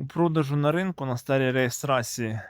У продажу на ринку на старій реєстрації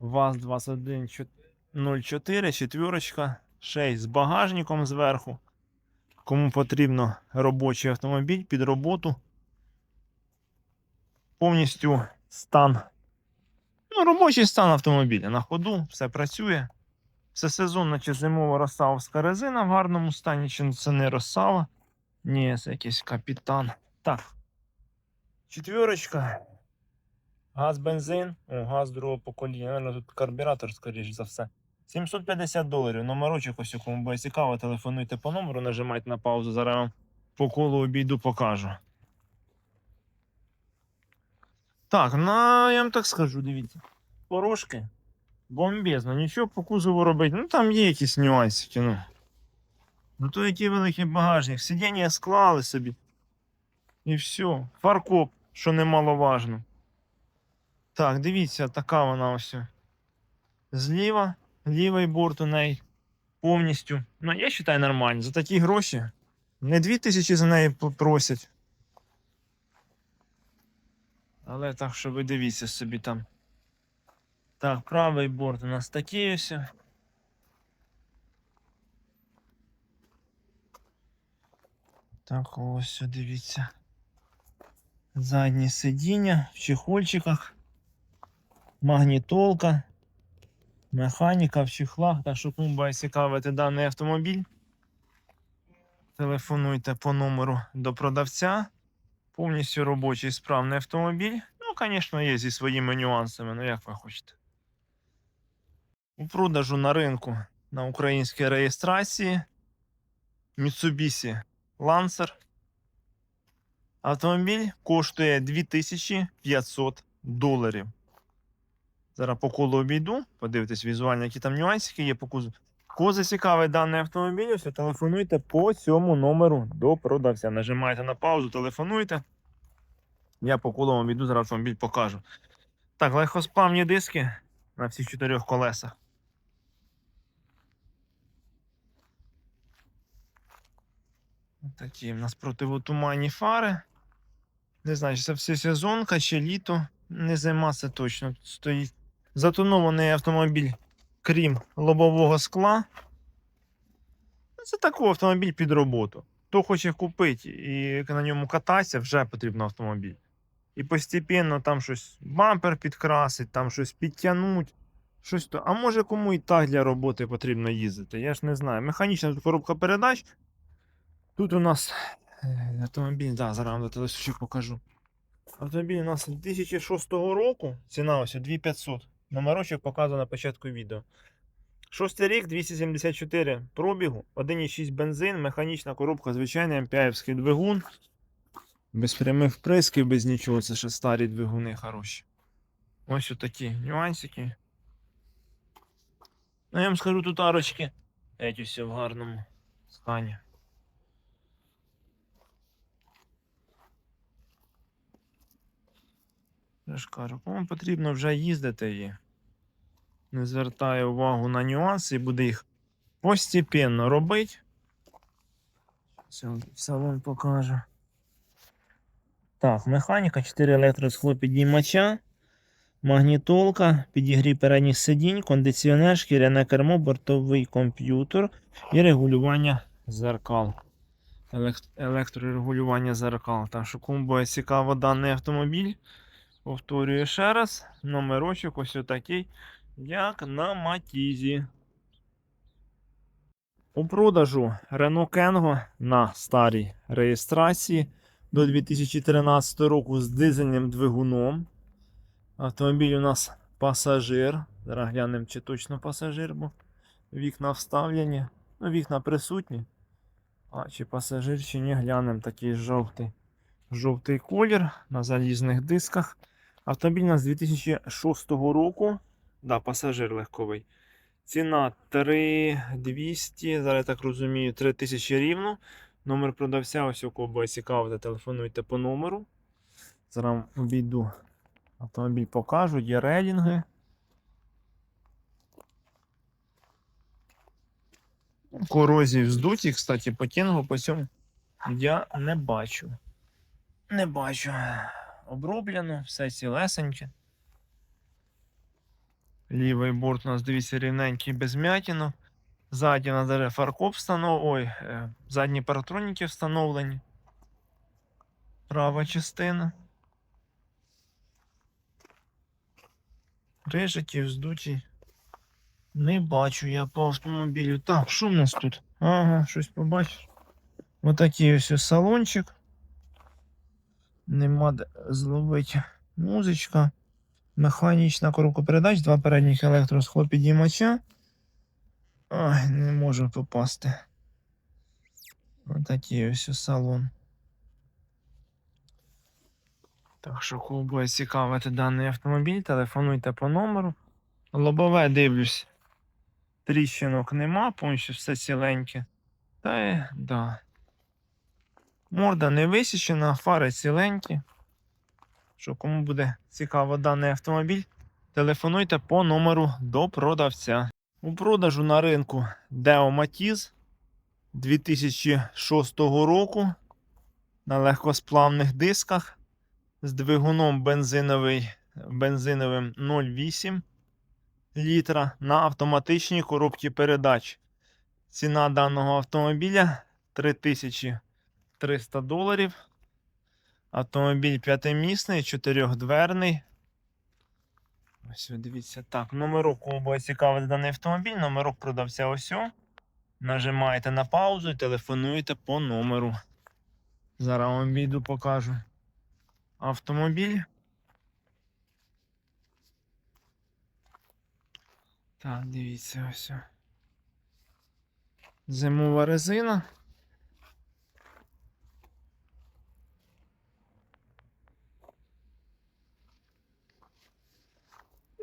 ВАЗ-2104, четвірочка, 6 з багажником зверху. Кому потрібно робочий автомобіль під роботу. Повністю стан. Ну, робочий стан автомобіля на ходу, все працює. Це сезонна чи зимова розсавська резина в гарному стані, чи це не розсава. Ні, це якийсь капітан. Так. Четверочка. Газ, бензин. О, газ другого покоління. Наверно, тут карбюратор, скоріш за все. 750 доларів. Номерочок ось у кому буде цікаво, телефонуйте по номеру, нажимайте на паузу. Зараз вам по колу обійду покажу. Так, ну я вам так скажу, дивіться. Порошки. Бомбезно, нічого по кузову робити. Ну там є якісь нюансики, ну. Ну то який великий багажник. Сидіння склали собі. І все. Фаркоп, що немаловажно. Так, дивіться, така вона ось. Зліва, лівий борт у неї повністю. Ну, я вважаю нормально. За такі гроші. Не 2000 за неї просять. Але так, що ви дивіться собі там. Так, правий борт у нас такий ось. Так, ось дивіться. Задні сидіння в чехольчиках, магнітолка, механіка в чехлах. Так що кому буде цікавити даний автомобіль. Телефонуйте по номеру до продавця. Повністю робочий справний автомобіль. Ну, звісно, є зі своїми нюансами, ну як ви хочете. У продажу на ринку на українській реєстрації Mitsubishi Lancer. Автомобіль коштує 2500 доларів. Зараз по колу обійду, подивитись візуально, які там нюансики є по кузову. Кого зацікавить даний автомобіль, ось телефонуйте по цьому номеру до продавця. Нажимаєте на паузу, телефонуйте. Я по колу вам іду, зараз автомобіль покажу. Так, легкосплавні диски на всіх чотирьох колесах. Такі в нас противотуманні фари. Не знаю, чи це все сезонка чи літо. Не це точно стоїть. Затонований автомобіль, крім лобового скла. Ну, Це такий автомобіль під роботу. Хто хоче купити і на ньому кататися, вже потрібен автомобіль. І постепенно там щось бампер підкрасить, там щось підтягнуть. Щось то. А може кому і так для роботи потрібно їздити? Я ж не знаю. Механічна коробка передач. Тут у нас е, автомобіль, да, зараз вам телесуші покажу. Автомобіль у нас 2006 року. Ціна ось 2500. Номерочок показано на початку відео. Шостий рік, 274 пробігу, 1,6 бензин, механічна коробка, звичайний МПАївський двигун. Без прямих вприсків, без нічого. Це ще старі двигуни хороші. Ось такі нюансики. Ну, я вам скажу тут арочки. Геть усе в гарному стані. Я ж кажу, кому потрібно вже їздити і не звертає увагу на нюанси і буде їх постепенно робити. Це салон покаже. Так, механіка, 4 електросхлопідіймача, магнітолка, підігрів передніх сидінь, кондиціонер, шкіряне кермо, бортовий комп'ютер і регулювання зеркал. Електрорегулювання зеркал. Так що кому цікаво даний автомобіль. Повторюю ще раз, номерочок ось такий, як на Матізі. У продажу Renault Kengo на старій реєстрації до 2013 року з дизельним двигуном. Автомобіль у нас пасажир. Зараз глянемо, чи точно пасажир, бо вікна вставлені. Ну, вікна присутні. А чи пасажир, чи ні, глянемо такий жовтий. Жовтий колір на залізних дисках. Автомобіль у нас з 2006 року. Да, пасажир легковий. Ціна 3200, зараз я так розумію, 3000 рівно. Номер продавця, ось у кого буде цікавити, телефонуйте по номеру. Зараз обійду. Автомобіль покажу, є релінги. Корозії вздуті, кстати, по тінгу по цьому я не бачу. Не бачу. Оброблено, все цілесеньке. Лівий борт у нас, дивіться, рівненький без м'ятінок. Ззаді у нас даже фаркоп встанов... Ой, е, задні паратроніки встановлені. Права частина. Рижики, вздуті. Не бачу я по автомобілю. Так, що в нас тут? Ага, щось побачиш. Отакий ось салончик. Нема де зловити музичка. Механічна коробка передач, два передніх електросхлопідіймача. Ай, не можу попасти. Отакий ось салон. Так що, кого буде цікавити даний автомобіль, телефонуйте по номеру. Лобове дивлюсь. Тріщинок нема, повністю все ціленьке. Та да. Морда не висічена, фари ціленькі. Що кому буде цікаво даний автомобіль, телефонуйте по номеру до продавця. У продажу на ринку Deo Matiz 2006 року на легкосплавних дисках з двигуном бензиновий, бензиновим 0,8 літра на автоматичній коробці передач. Ціна даного автомобіля 3300 доларів. Автомобіль п'ятимісний, чотирьохдверний. Ось дивіться. Так, номерок, кого цікавий даний автомобіль, номерок продавця ось. Нажимаєте на паузу і телефонуєте по номеру. Зараз вам відео покажу. Автомобіль. Так, дивіться ось. Зимова резина.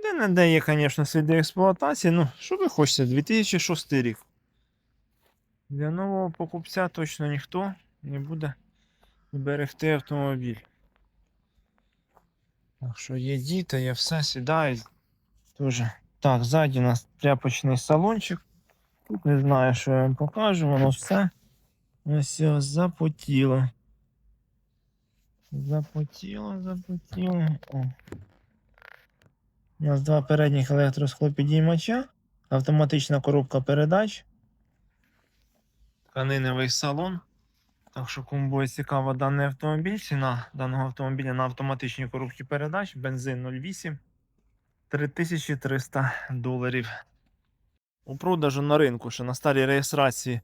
Де не де є, звісно, сліди експлуатації. Ну, що ви хочете, 2006 рік. Для нового покупця точно ніхто не буде берегти автомобіль. Так що є діти, є все, сідають. Тоже. Так, ззаді у нас тряпочний салончик. Тут не знаю, що я вам покажу, воно все ось запотіло. Запотіло, запотіло. О. У нас два передніх електросхлопідіймача, автоматична коробка передач, тканиневий салон. Так що, кому буде цікаво даний автомобіль, ціна даного автомобіля на автоматичній коробці передач, бензин 0,8, 3300 доларів. У продажу на ринку, що на старій реєстрації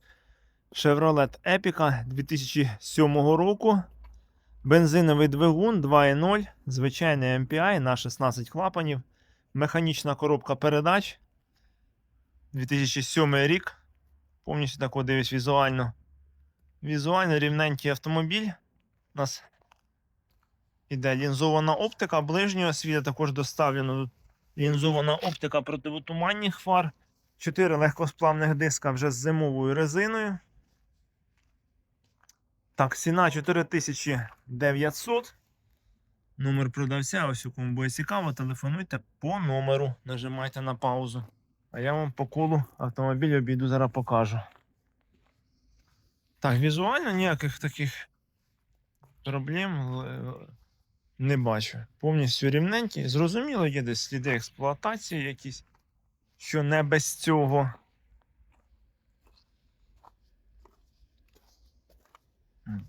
Chevrolet Epica 2007 року. Бензиновий двигун 2.0, звичайний MPI на 16 клапанів. Механічна коробка передач. 2007 рік. Повністю тако дивись візуально. Візуально рівненький автомобіль. У нас іде лінзована оптика ближнього світа, також доставлено лінзована оптика противотуманних фар. 4 легкосплавних диска вже з зимовою резиною. Так, ціна 4900. Номер продавця, ось у кому буде цікаво, телефонуйте по номеру, нажимайте на паузу. А я вам по колу автомобіль обійду зараз покажу. Так, візуально ніяких таких проблем е, не бачу. Повністю рівненький. Зрозуміло, є десь сліди експлуатації якісь, що не без цього.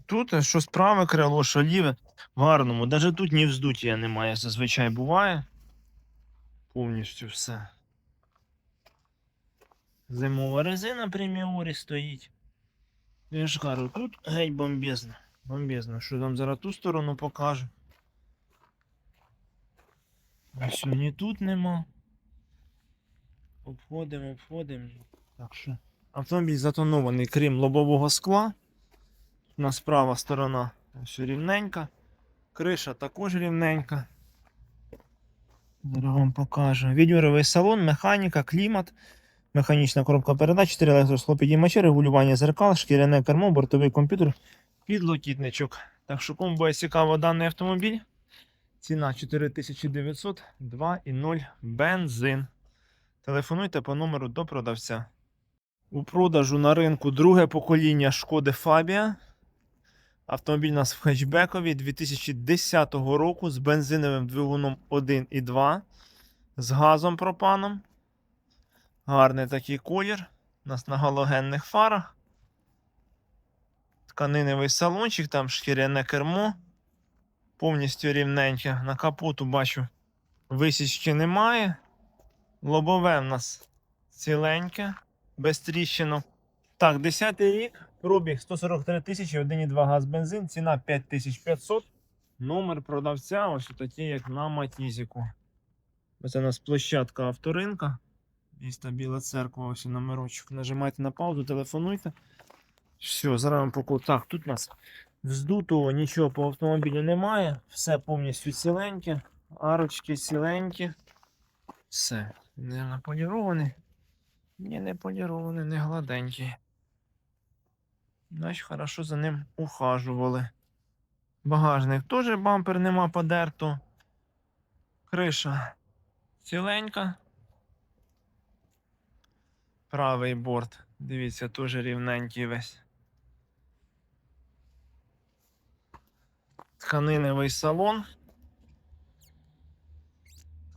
Тут е, що справа крило, що ліве гарному. Навіть тут ні вздуття немає, зазвичай буває. Повністю все. Зимова резина преміорі стоїть. Я ж кажу, тут геть бомбезно. Бомбезно. Що там зараз ту сторону покажу. А сьогодні тут нема. Обходимо, обходимо. Так що. Автомобіль затонований, крім лобового скла. У нас права сторона все рівненька. Криша також рівненька. Зараз вам покажу. Відьоровий салон, механіка, клімат, механічна коробка передач, 4 електросхлопідіймачі, регулювання зеркал, шкіряне кермо, бортовий комп'ютер, підлокітничок. Так що кому буде цікаво даний автомобіль. Ціна 4900 2,0 бензин. Телефонуйте по номеру до продавця. У продажу на ринку друге покоління шкоди Фабія. Автомобіль у нас в хетчбекові 2010 року з бензиновим двигуном 1.2, з газом пропаном. Гарний такий колір. У нас на галогенних фарах. Тканиневий салончик, там шкіряне кермо. Повністю рівненьке. На капоту бачу, висічки немає. Лобове в нас ціленьке, без тріщинок. Так, 10 рік, пробіг 143 тисячі, 1,2 газ бензин, ціна 5500. Номер продавця, ось такий, як на Матізіку. Ось у нас площадка авторинка. Місто Біла церква, ось номерочок. Нажимайте на паузу, телефонуйте. Все, зараз вам покажу. Так, тут у нас вздутого нічого по автомобілю немає. Все повністю ціленьке. Арочки ціленькі. Все. Не наполірований. Ні, не полірований, не гладенький. Значить, хорошо за ним ухажували. Багажник теж бампер нема подерто. Криша ціленька. Правий борт. Дивіться, теж рівненький весь. Тканиневий салон.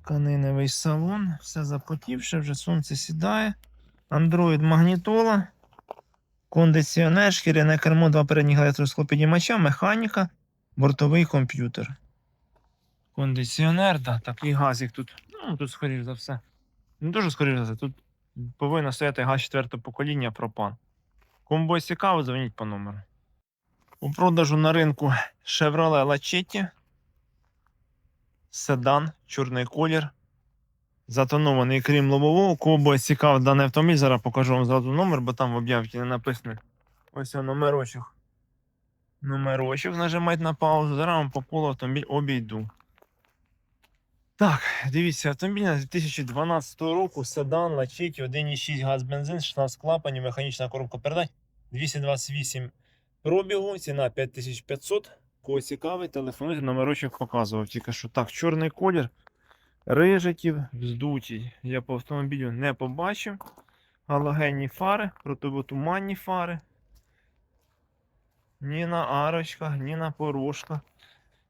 Тканиневий салон. Все запотівше, вже сонце сідає. Android магнітола. Кондиціонер, шкіряне кермо, два передніх електросклопідіймача, механіка, бортовий комп'ютер. Кондиціонер, да, такий газик тут. Ну, тут, скоріш за все. Не дуже скоріш за все. Тут повинно стояти газ четвертого покоління пропан. Кому буде цікаво, дзвоніть по номеру. У продажу на ринку Chevrolet Lachetti. Седан, чорний колір. Затонований крім лобового. Кого буде цікаво даний автомобіль, зараз покажу вам зразу номер, бо там в об'явці не написано. Ось номерочок. Номерочок нажимайте на паузу. Зараз вам по колу автомобіль обійду. Так, дивіться, автомобіль на 2012 року, седан, Lachetti, 1,6 газ бензин, 16 клапанів, механічна коробка передач, 228 пробігу, ціна 5500. Кого цікавий, телефонуйте, номерочок показував. Тільки що так, чорний колір, рижиків, вздуті. Я по автомобілю не побачив. Галогенні фари, противотуманні фари. Ні на арочках, ні на порожках.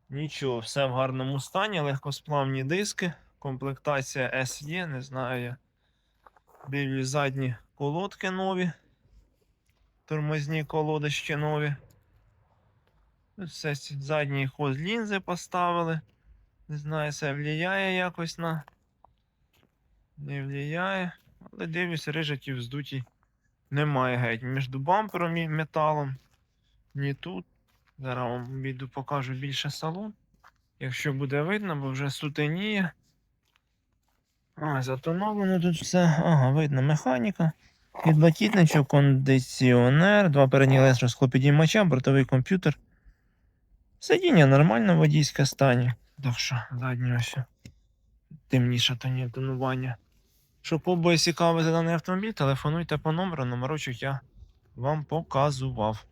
Нічого, все в гарному стані, легкосплавні диски, комплектація SE, не знаю я. Білі задні колодки нові. Тормозні колодочки нові. Все задній ход лінзи поставили. Не знаю, це впливає якось на. Не впливає. Але дивлюсь, рижиків здуті немає геть. Між бампером і металом. Ні тут. Зараз вам віду покажу більше салон. Якщо буде видно, бо вже сутеніє. А, затоновано тут все. Ага, видно механіка. Підлокітничок, кондиціонер, два передні електросклопідіймача, бортовий комп'ютер. Сидіння нормально в водійське стані. Що, заднє ось. Темніше тоні тонування. Щоб побоє цікавити даний автомобіль, телефонуйте по номеру, номерочок я вам показував.